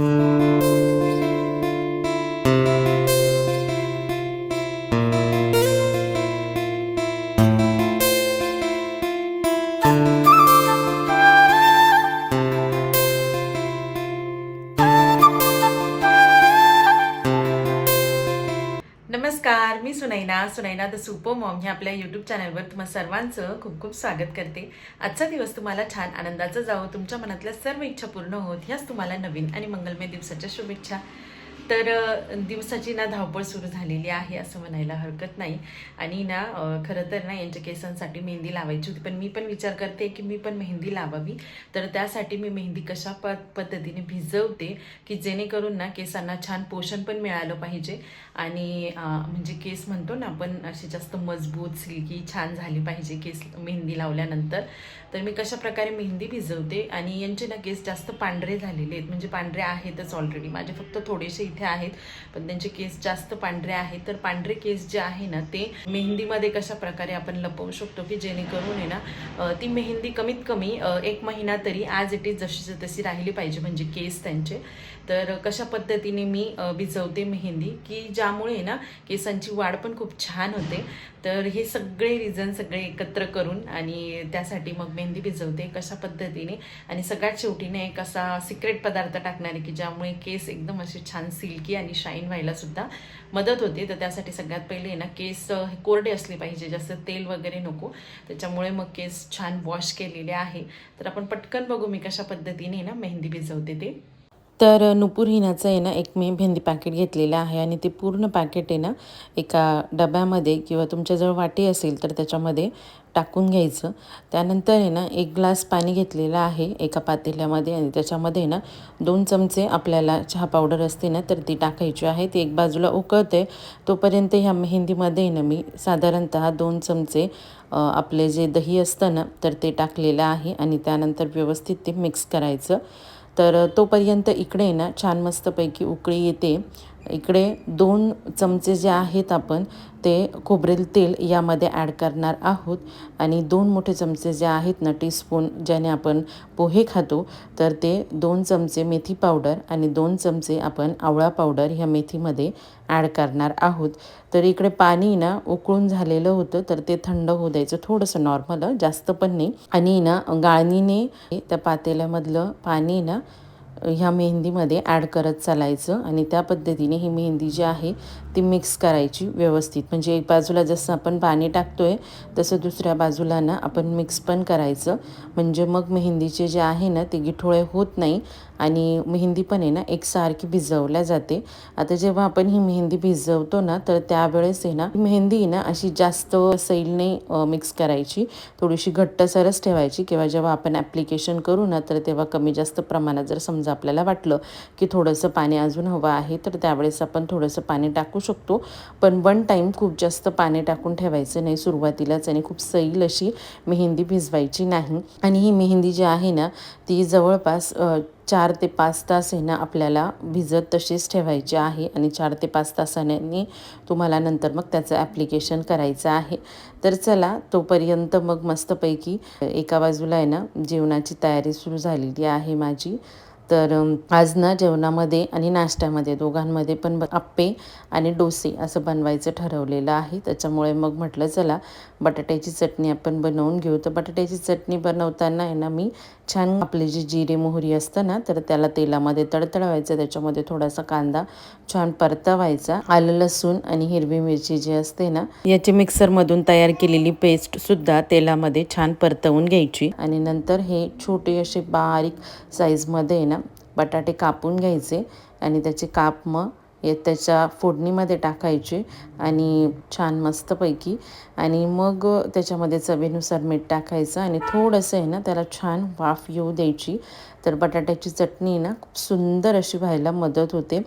Mm-hmm. मी Sunaina the super mom ह्या आपल्या यूट्यूब चॅनलवर तुम्हा सर्वांचं खूप खूप स्वागत करते. आजचा दिवस तुम्हाला छान आनंदाचा जावो तुमच्या मनातल्या सर्व इच्छा पूर्ण होत ह्याच तुम्हाला नवीन आणि मंगलमय दिवसाच्या शुभेच्छा. तर दिवसाची ना धावपळ सुरू झालेली आहे असं म्हणायला हरकत नाही. आणि ना खरं तर ना यांच्या केसांसाठी मेहंदी लावायची होती. पण मी पण विचार करते की मी पण मेहंदी लावावी. तर त्यासाठी मी मेहंदी कशा प पद्धतीने भिजवते की जेणेकरून ना केसांना छान पोषण पण मिळालं पाहिजे. आणि म्हणजे केस म्हणतो ना आपण अशी जास्त मजबूत सिल्की छान झाली पाहिजे केस मेहंदी लावल्यानंतर. तर मी कशा प्रकारे मेहंदी भिजवते? आणि यांचे ना केस जास्त पांढरे झालेले आहेत. म्हणजे पांढरे आहेतच ऑलरेडी माझे फक्त थोडेसे इथे आहेत. पण त्यांचे केस जास्त पांढरे आहेत. तर पांढरे केस जे आहे ना ते मेहंदीमध्ये कशा प्रकारे आपण लपवू शकतो की जेणेकरून आहे ना ती मेहंदी कमीत कमी एक महिना तरी आज इट इज जशीच्या तशी राहिली पाहिजे म्हणजे केस त्यांचे. तर कशा पद्धतीने मी भिजवते मेहंदी की ज्यामुळे ना केसांची वाढ पण खूप छान होते. तर हे सगळे रिझन सगळे एकत्र करून आणि त्यासाठी मग मेहंदी भिजवते कशा पद्धतीने. आणि सगळ्यात शेवटीने एक असा सिक्रेट पदार्थ टाकणार आहे की ज्यामुळे केस एकदम असे छान सिल्की आणि शाईन व्हायला सुद्धा मदत होते. तर त्यासाठी सगळ्यात पहिले ना केस कोरडे असले पाहिजे जास्त तेल वगैरे नको. त्याच्यामुळे मग केस छान वॉश केलेले आहे. तर आपण पटकन बघू मी कशा पद्धतीने ना मेहंदी भिजवते ते. तर नुपूर हिनाचं आहे ना एक मी भेंदी पॅकेट घेतलेलं आहे आणि ते पूर्ण पॅकेट आहे ना एका डब्यामध्ये किंवा तुमच्याजवळ वाटी असेल तर त्याच्यामध्ये टाकून घ्यायचं. त्यानंतर आहे ना एक ग्लास पाणी घेतलेलं आहे एका पातेल्यामध्ये आणि त्याच्यामध्ये ना दोन चमचे आपल्याला चहा पावडर असते ना तर ती टाकायची आहे. ती एक बाजूला उकळते. तोपर्यंत ह्या मेहंदीमध्ये आहे ना मी साधारणतः दोन चमचे आपले जे दही असतं ना तर ते टाकलेलं आहे आणि त्यानंतर व्यवस्थित ते मिक्स करायचं. तर तोपर्यंत इकडे ना छान मस्तपैकी उकळी येते. इकडे दोन चमचे जे आहेत आपण ते खोबरेल तेल यामध्ये ॲड करणार आहोत. आणि दोन मोठे चमचे जे आहेत ना टीस्पून ज्याने आपण पोहे खातो तर ते दोन चमचे मेथी पावडर आणि दोन चमचे आपण आवळा पावडर ह्या मेथीमध्ये ॲड करणार आहोत. तर इकडे पाणी ना उकळून झालेलं होतं तर ते थंड होऊ द्यायचं. थोडंसं नॉर्मल जास्त पण नाही. आणि ना गाळणीने त्या पातेल्यामधलं पाणी ना ह्या मेहंदीमध्ये ॲड करत चालायचं आणि त्या पद्धतीने ही मेहंदी जी आहे ती मिक्स करायची व्यवस्थित. म्हणजे एक बाजूला जसं आपण पाणी टाकतो आहे तसं दुसऱ्या बाजूला ना आपण मिक्स पण करायचं. म्हणजे मग मेहंदीचे जे आहे ना ते गिठोळे होत नाही. आणि मेहंदी पण आहे ना एकसारखी भिजवल्या जाते. आता जेव्हा आपण ही मेहंदी भिजवतो ना तर त्यावेळेस आहे ना मेहंदी ना अशी जास्त सैलने मिक्स करायची. थोडीशी घट्टसरच ठेवायची किंवा जेव्हा आपण ॲप्लिकेशन करू ना तर तेव्हा कमी जास्त प्रमाणात जर समजा आपल्याला वाटलं की थोडंसं पाणी अजून हवं आहे तर त्यावेळेस आपण थोडंसं पाणी टाकू शकतो. पण वन टाईम खूप जास्त पाणी टाकून ठेवायचं नाही सुरुवातीलाच आणि खूप सैल अशी मेहंदी भिजवायची नाही. आणि ही मेहंदी जी आहे ना ती जवळपास चार ते पाच तास आहे ना आपल्याला भिजत तशीच ठेवायची आहे आणि चार ते पाच तासांनी तुम्हाला नंतर मग त्याचं ॲप्लिकेशन करायचं आहे. तर चला तोपर्यंत मग मस्तपैकी एका बाजूला आहे ना जेवणाची तयारी सुरू झालेली आहे माझी. तर आज ना जेवणामध्ये आणि नाश्त्यामध्ये दोघांमध्ये पण ब- आप्पे आणि डोसे असं बनवायचं ठरवलेलं आहे. त्याच्यामुळे मग म्हटलं चला बटाट्याची चटणी आपण बनवून घेऊ. तर बटाट्याची चटणी बनवताना आहे ना मी छान आपले जे जिरे मोहरी असतं ना तर त्याला तेलामध्ये तडतडवायचं. त्याच्यामध्ये थोडासा कांदा छान परतवायचा. आलं लसूण आणि हिरवी मिरची जी असते ना याची मिक्सरमधून तयार केलेली पेस्ट सुद्धा तेलामध्ये छान परतवून घ्यायची. आणि नंतर हे छोटे असे बारीक साईजमध्ये आहे ना बटाटे कापून घ्यायचे आणि त्याचे काप मग त्याच्या फोडणीमध्ये टाकायचे आणि छान मस्तपैकी. आणि मग त्याच्यामध्ये चवीनुसार मीठ टाकायचं आणि थोडंसं आहे ना त्याला छान वाफ येऊ द्यायची. तर बटाट्याची चटणी ना खूप सुंदर अशी व्हायला मदत होते.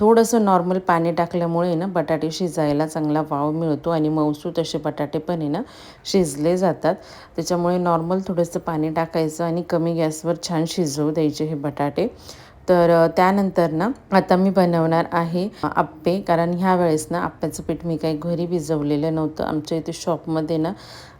थोडंसं नॉर्मल पाणी टाकल्यामुळे ना बटाटे शिजायला चांगला वाव मिळतो आणि मऊसूत असे बटाटे पण आहे ना शिजले जातात. त्याच्यामुळे नॉर्मल थोडंसं पाणी टाकायचं आणि कमी गॅसवर छान शिजवू द्यायचे हे बटाटे. तर त्यानंतर ना आता मी बनवणार आहे आप्पे. कारण ह्या वेळेस ना आप्प्याचं पीठ मी काही घरी भिजवलेलं नव्हतं. आमच्या इथे शॉपमध्ये ना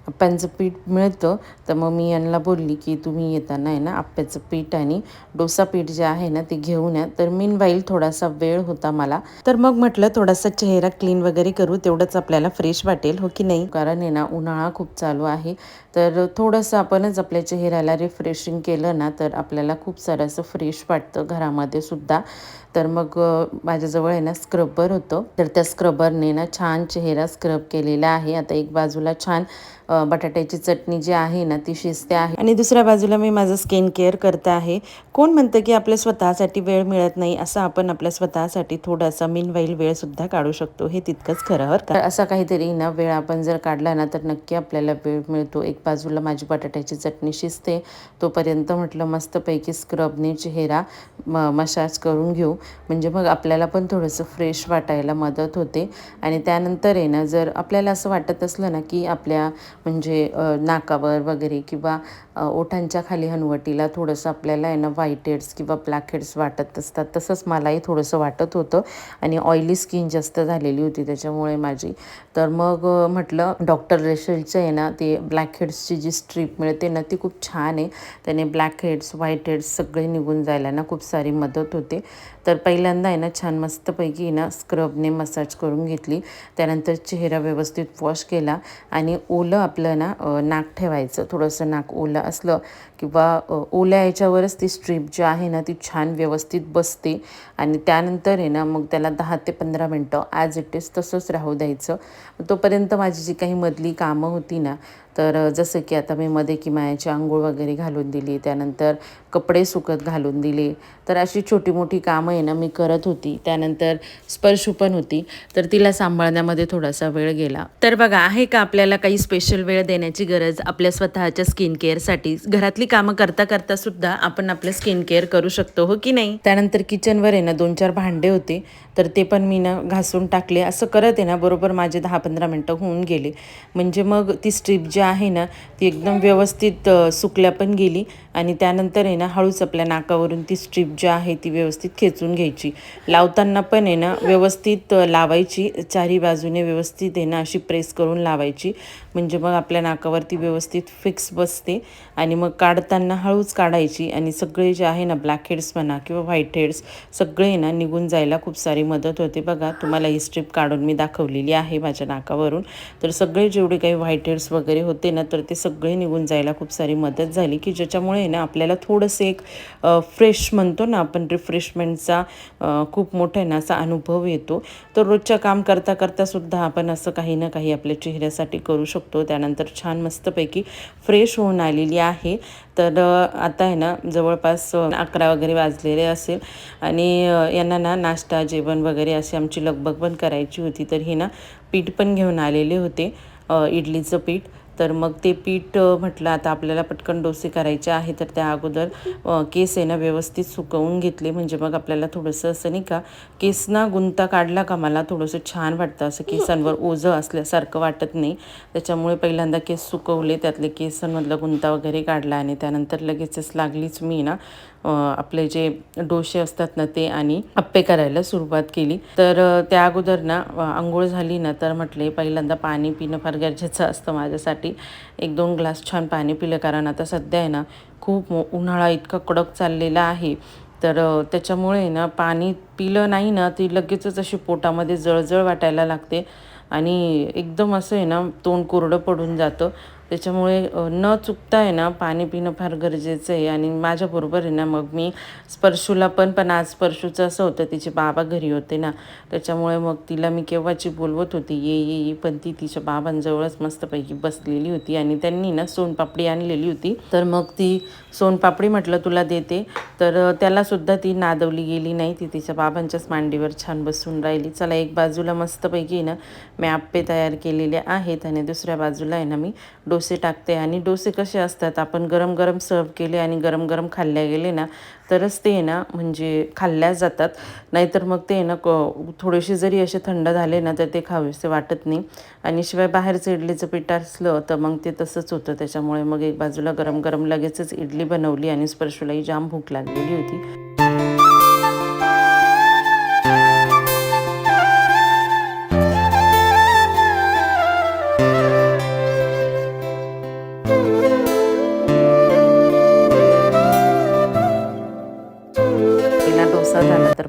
आप्प्यांचं पीठ मिळतं. तर मग मी यांना बोलली की तुम्ही येताना आहे ना आप्प्याचं पीठ आणि डोसा पीठ जे आहे ना ते घेऊन या. तर मीन वाईल थोडासा वेळ होता मला. तर मग म्हटलं थोडासा चेहरा क्लीन वगैरे करू. तेवढंच आपल्याला फ्रेश वाटेल हो की नाही? कारण आहे ना उन्हाळा खूप चालू आहे. तर थोडंसं आपणच आपल्या चेहऱ्याला रिफ्रेशिंग केलं ना तर आपल्याला खूप सारं असं फ्रेश वाटतं घरामध्ये सुद्धा. तर मग माझ्याजवळ आहे ना स्क्रबर होतं. तर त्या स्क्रबरने ना छान चेहरा स्क्रब केलेला आहे. आता एक बाजूला छान बटाट्याची चटणी जी आहे ना ती शिजते आहे. आणि दुसऱ्या बाजूला मी माझं स्किन केअर करते आहे. कोण म्हणतं की आपल्या स्वतःसाठी वेळ मिळत नाही असं आपण आपल्या स्वतःसाठी थोडासा मिनवाईल वेळसुद्धा काढू शकतो. हे तितकंच खरं हर का? असा काहीतरी ना वेळ आपण जर काढला ना तर नक्की आपल्याला वेळ मिळतो. एक बाजूला माझी बटाट्याची चटणी शिजते. तोपर्यंत म्हटलं मस्तपैकी स्क्रबने चेहरा म मसाज करून घेऊ. म्हणजे मग आपल्याला पण थोडंसं फ्रेश वाटायला मदत होते. आणि त्यानंतर आहे ना जर आपल्याला असं वाटत असलं ना की आपल्या म्हणजे नाकावर वगैरे किंवा ओठांच्या खाली हनवटीला थोडंसं आपल्याला आहे ना व्हाईट हेड्स किंवा ब्लॅक हेड्स वाटत असतात तसंच मलाही थोडंसं वाटत होतं. आणि ऑइली स्किन जास्त झालेली होती त्याच्यामुळे माझी. तर मग म्हटलं डॉक्टर रेशलचं आहे ना ते ब्लॅक हेड्सची जी स्ट्रीप मिळते ना ती खूप छान आहे. त्याने ब्लॅक हेड्स व्हाईट हेड्स सगळे निघून जायला ना खूप सारी मदत होते. तर पहिल्यांदा आहे ना छान मस्तपैकी ना स्क्रबने मसाज करून घेतली. त्यानंतर चेहरा व्यवस्थित वॉश केला आणि ओलं आपलं ना नाक ठेवायचं. थोडंसं नाक ओलं असलं किंवा ओल्या याच्यावरच ती स्ट्रीप जी आहे ना ती छान व्यवस्थित बसते. आणि त्यानंतर आहे ना मग त्याला दहा ते पंधरा मिनटं ॲज इट इज तसंच राहू द्यायचं. तोपर्यंत माझी जी काही मधली कामं होती ना तर जसं की आता मी मध्ये किमायाची आंघोळ वगैरे घालून दिली त्यानंतर कपडे सुकत घालून दिले. तर अशी छोटी मोठी कामं आहे ना मी करत होती. त्यानंतर स्पर्शू पण होती. तर तिला सांभाळण्यामध्ये थोडासा वेळ गेला. तर बघा आहे का आपल्याला काही स्पेशल वेळ देण्याची गरज? आपल्या स्वतःच्या स्किन केअरसाठी घरातली कामं करता करता सुद्धा आपण आपलं स्किन केअर करू शकतो हो की नाही? त्यानंतर किचनवर आहे ना दोन चार भांडे होते. तर ते पण मी ना घासून टाकले. असं करत आहे ना बरोबर माझे दहा पंधरा मिनटं होऊन गेले. म्हणजे मग ती स्ट्रीप जी आहे ना ती एकदम व्यवस्थित सुकल्या पण गेली आणि त्यानंतर आहे ना हळूच आपल्या नाकावरून ती स्ट्रीप जी आहे ती व्यवस्थित खेचून घ्यायची. लावताना पण आहे ना व्यवस्थित लावायची. चारी बाजूने व्यवस्थित आहे ना अशी प्रेस करून लावायची. म्हणजे मग आपल्या नाकावर ती व्यवस्थित फिक्स बसते आणि मग काढताना हळूच काढायची आणि सगळे जे आहे ना ब्लॅक हेड्स म्हणा किंवा व्हाईट हेड्स सगळे ना निघून जायला खूप सारी मदत होते. बघा तुम्हाला ही स्ट्रीप काढून मी दाखवलेली आहे माझ्या नाकावरून. तर सगळे जेवढे काही व्हाईट हेड्स वगैरे होते ना तर ते सगळे निघून जायला खूप सारी मदत झाली की ज्याच्यामुळे ना आपल्याला थोडंसं एक फ्रेश म्हणतो ना आपण रिफ्रेशमेंटचा खूप मोठा आहे ना असा अनुभव येतो. तर रोजच्या काम करता करता सुद्धा आपण असं काही ना काही आपल्या चेहऱ्यासाठी करू शकतो. त्यानंतर छान मस्तपैकी फ्रेश होऊन आलेली आहे. तर आता आहे ना जवळपास अकरा वगैरे वाजलेले असेल आणि यांना ना नाश्ता जेवण वगैरे अशी आमची लगबग पण करायची होती. तर हे ना पीठ पण घेऊन आलेले होते इडलीचं पीठ. तर मग ते पीठ म्हटलं आता आपल्याला पटकन डोसे करायचे आहे तर त्या अगोदर केस आहे ना व्यवस्थित सुकवून घेतले. म्हणजे मग आपल्याला थोडंसं असं नाही का केस ना गुंता काढला का मला थोडंसं छान वाटतं. असं केसांवर ओझं असल्यासारखं वाटत नाही. त्याच्यामुळे पहिल्यांदा केस सुकवले त्यातले केसांमधला गुंता वगैरे काढला आणि त्यानंतर लगेचच लागलीच मी ना आपले जे डोसे असतात ना ते आणि अप्पे करायला सुरुवात केली. तर त्या अगोदर ना आंघोळ झाली ना तर म्हटले पहिल्यांदा पाणी पिणं फार गरजेचं असतं माझ्यासाठी. एक दोन ग्लास छान पाणी पिलं कारण आता सध्या आहे ना खूप उन्हाळा इतका कडक चाललेला आहे. तर त्याच्यामुळे ना पाणी पिलं नाही ना ती लगेचच अशी पोटामध्ये जळजळ वाटायला लागते. आणि एकदम असं आहे ना तोंड कोरडं पडून जातं. त्याच्यामुळे न चुकता आहे ना पाणी पिणं फार गरजेचं आहे. आणि माझ्याबरोबर आहे ना मग मी स्पर्शूला पण पण आज स्पर्शूचं असं होतं तिचे बाबा घरी होते ना. त्याच्यामुळे मग तिला मी केव्हाची बोलवत होती ये ये ये पण ती तिच्या बाबांजवळच मस्तपैकी बसलेली होती. आणि त्यांनी ना सोनपापडी आणलेली होती. तर मग ती सोनपापडी म्हटलं तुला देते. तर त्यालासुद्धा ती नादवली गेली नाही. ती तिच्या बाबांच्याच मांडीवर छान बसून राहिली. चला एक बाजूला मस्तपैकी ना मी आप्पे तयार केलेले आहेत. आणि दुसऱ्या बाजूला आहे ना मी डोसे टाकते आणि डोसे कसे असतात? आपण गरम गरम सर्व केले आणि गरम गरम खाल्ल्या गेले ना तरच ते आहे ना म्हणजे खाल्ल्या जातात. नाहीतर मग ते आहे ना क थोडेसे जरी असे थंड झाले ना तर ते खावेसे वाटत नाही. आणि शिवाय बाहेरचं इडलीचं पीठ असलं तर मग ते तसंच होतं. त्याच्यामुळे मग एक बाजूला गरम गरम लगेचच इडली बनवली आणि स्पर्शूलाही जाम भूक लागलेली होती.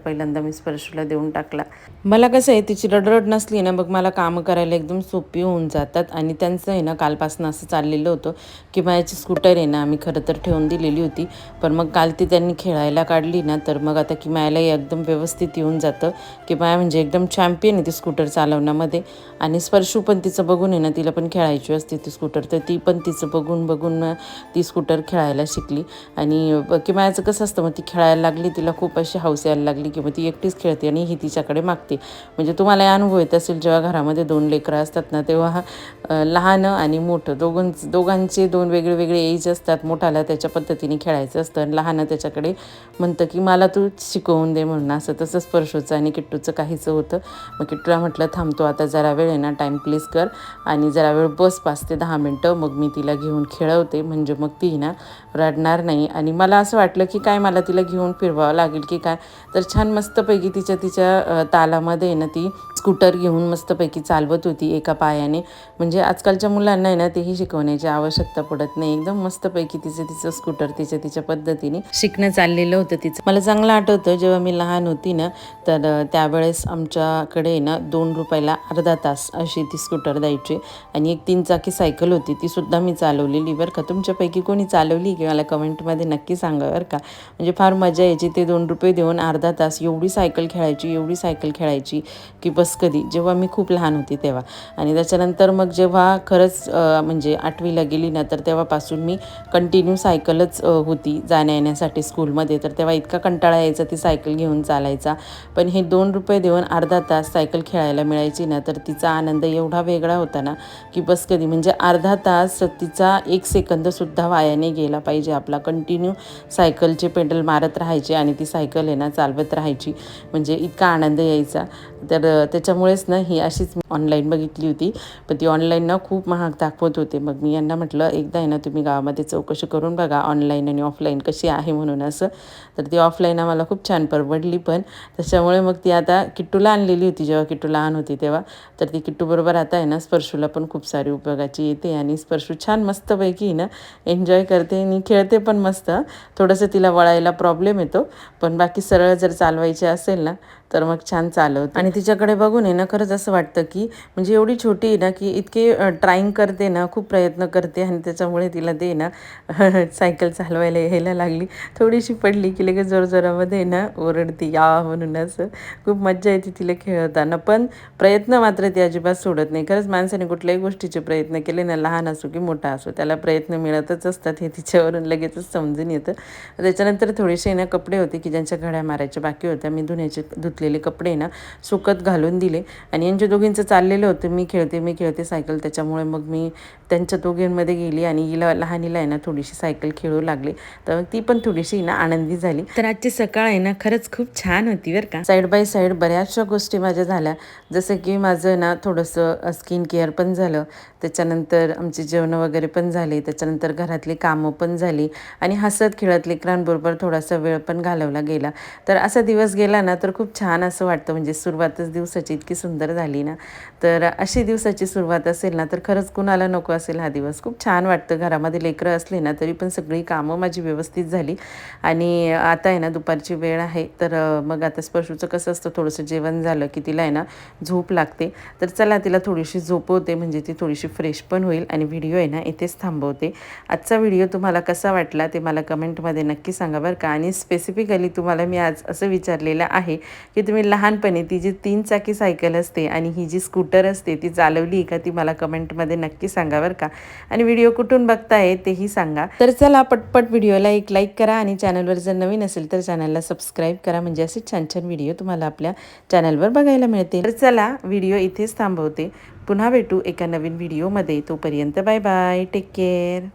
पहिल्यांदा मी स्पर्शूला देऊन टाकला. मला कसं आहे तिची रडरड नसली ना मग मला कामं करायला एकदम सोपी होऊन जातात. आणि त्यांचं आहे ना कालपासून असं चाललेलं होतं की माझ्याची स्कूटर आहे ना आम्ही खरं तर ठेवून दिलेली होती. पण मग काल ती त्यांनी खेळायला काढली ना तर मग आता की एकदम व्यवस्थित येऊन जातं की माया म्हणजे एकदम चॅम्पियन आहे ती स्कूटर चालवण्यामध्ये. आणि स्पर्शू पण तिचं बघून आहे ना तिला पण खेळायची असते ती स्कूटर तर ती पण तिचं बघून बघून ती स्कूटर खेळायला शिकली. आणि ब- की मायाचं कसं असतं मग ती खेळायला लागली तिला खूप अशी हौस यायला लागली की मग ती एकटीच खेळते आणि ही तिच्याकडे मागते. म्हणजे तुम्हाला अनुभव येत असेल जेव्हा घरामध्ये दोन लेकरं असतात ना तेव्हा लहान आणि मोठं दोघं दोघांचे दोन वेगळे वेगळे एज असतात. मोठाला त्याच्या पद्धतीने खेळायचं असतं आणि लहान त्याच्याकडे म्हणतं की मला तू शिकवून दे म्हणून. असं तसं स्पर्शोचं आणि किट्टूचं काहीचं होतं. मग किट्टूला म्हटलं थांबतो आता जरा वेळ आहे ना टाईम प्लेस कर आणि जरा वेळ बस पाच ते दहा मिनटं. मग मी तिला घेऊन खेळवते. म्हणजे मग ती ना रडणार नाही. आणि मला असं वाटलं की काय मला तिला घेऊन फिरवावं लागेल की काय? तर छान मस्तपैकी तिच्या तिच्या तालामध्ये आहे ना ती स्कूटर घेऊन मस्तपैकी चालवत होती एका पायाने. म्हणजे आजकालच्या मुलांना आहे ना तेही शिकवण्याची आवश्यकता पडत नाही. एकदम मस्तपैकी तिचं तिचं स्कूटर तिच्या तिच्या पद्धतीने शिकणं चाललेलं होतं तिचं. मला चांगलं आठवतं जेव्हा मी लहान होती ना तर त्यावेळेस आमच्याकडे ना दोन रुपयाला अर्धा तास अशी ती स्कूटर द्यायची. आणि एक तीन चाकी सायकल होती ती सुद्धा मी चालवलेली बरं का. तुमच्यापैकी कोणी चालवली की मला कमेंटमध्ये नक्की सांगा बरं का. म्हणजे फार मजा यायची ते दोन रुपये देऊन अर्धा तास एवढी सायकल खेळायची एवढी सायकल खेळायची की बस कधी? जेव्हा मी खूप लहान होती तेव्हा. आणि त्याच्यानंतर मग जेव्हा खरंच म्हणजे आठवीला गेली ना तर तेव्हापासून मी कंटिन्यू सायकलच होती जाण्या येण्यासाठी स्कूलमध्ये. तर तेव्हा इतका कंटाळा यायचा ती सायकल घेऊन चालायचा. पण हे दोन रुपये देऊन अर्धा तास सायकल खेळायला मिळायची ना तर तिचा आनंद एवढा वेगळा होता ना की बस कधी? म्हणजे अर्धा तास तिचा एक सेकंदसुद्धा वायाने गेला पाहिजे आपला. कंटिन्यू सायकलचे पेडल मारत राहायचे आणि ती सायकल आहे ना चालवत राहायची. म्हणजे इतका आनंद यायचा. तर त्याच्यामुळेच ना ही अशीच मी ऑनलाईन बघितली होती. पण ती ऑनलाईन ना खूप महाग दाखवत होते. मग मी यांना म्हटलं एकदा आहे ना तुम्ही गावामध्ये चौकशी करून बघा ऑनलाईन आणि ऑफलाईन कशी आहे म्हणून असं. तर ती ऑफलाईन आम्हाला खूप छान परवडली पण. त्याच्यामुळे मग ती आता किट्टूला आणलेली होती. जेव्हा किट्टू लहान होती तेव्हा. तर ती किट्टूबरोबर आता आहे ना स्पर्शूला पण खूप सारी उपयोगाची येते आणि स्पर्शू छान मस्तपैकी ना एन्जॉय करते आणि खेळते पण मस्त. थोडंसं तिला वळायला प्रॉब्लेम येतो. पण बाकी सरळ जर चालवायचे असेल ना तर मग छान चालवते. आणि तिच्याकडे बघून आहे ना खरंच असं वाटतं की म्हणजे एवढी छोटी आहे ना की इतके ट्राईंग करते ना खूप प्रयत्न करते आणि त्याच्यामुळे तिला ते ना सायकल चालवायला यायला लागली. थोडीशी पडली की लगेच जोरजोरामध्ये ना ओरडते या म्हणून असं. खूप मज्जा येते तिला खेळताना. पण प्रयत्न मात्र ती अजिबात सोडत नाही. खरंच माणसाने कुठल्याही गोष्टीचे प्रयत्न केले ना लहान असो की मोठा असो त्याला प्रयत्न मिळतच असतात हे तिच्यावरून लगेचच समजून येतं. त्याच्यानंतर थोडेसे ना कपडे होते की ज्यांच्या घड्या मारायच्या बाकी होत्या मी धुण्याचे धुत धुतलेले कपडे ना सुकत घालून दिले. आणि यांच्या दोघींचं चाललेलं होतं. मी खेळते मी खेळते सायकल. त्याच्यामुळे मग मी त्यांच्या दोघींमध्ये गेली आणि हिला लहानीला आहे ना थोडीशी सायकल खेळू लागली. तर ती पण थोडीशी ना आनंदी झाली. तर आजची सकाळ आहे ना खरंच खूप छान होती बरं का. साईड बाय साईड बऱ्याचशा गोष्टी माझ्या झाल्या. जसं की माझं ना थोडंसं स्किन केअर पण झालं. त्याच्यानंतर आमची जेवणं वगैरे पण झाली त्याच्यानंतर घरातली कामं पण झाली आणि हसत खेळत लेकरांबरोबर थोडासा वेळ पण घालवला गेला. तर असा दिवस गेला ना तर खूप छान असं वाटतं. म्हणजे सुरुवातच दिवसाची इतकी सुंदर झाली ना. तर अशी दिवसाची सुरुवात असेल ना तर खरंच कुणाला नको असेल हा दिवस. खूप छान वाटतं. घरामध्ये लेकरं असले ना तरी पण सगळी कामं माझी व्यवस्थित झाली. आणि आता आहे ना दुपारची वेळ आहे. तर मग आता स्पर्शूचं कसं असतं थोडंसं जेवण झालं की तिला आहे ना झोप लागते. तर चला तिला थोडीशी झोपवते म्हणजे ती थोडीशी फ्रेश पण होईल आणि व्हिडिओ आहे ना इथेच थांबवते. आजचा व्हिडिओ तुम्हाला कसा वाटला ते मला कमेंटमध्ये नक्की सांगा बरं का. आणि स्पेसिफिकली तुम्हाला मी आज असं विचारलेलं आहे की तुम्ही लहानपणी ती जी तीन चाकी सायकल असते आणि ही जी स्कूटर असते ती चालवली का ती मला कमेंटमध्ये नक्की सांगा बरं का. आणि व्हिडिओ कुठून बघताय तेही सांगा. तर चला पटपट व्हिडिओला एक लाईक करा आणि चॅनलवर जर नवीन असेल तर चॅनलला सबस्क्राईब करा. म्हणजे असे छान छान व्हिडिओ तुम्हाला आपल्या चॅनलवर बघायला मिळतील. तर चला व्हिडिओ इथेच थांबवते. पुन्हा भेटू एका नवीन व्हिडिओमध्ये. तोपर्यंत बाय बाय. Take care.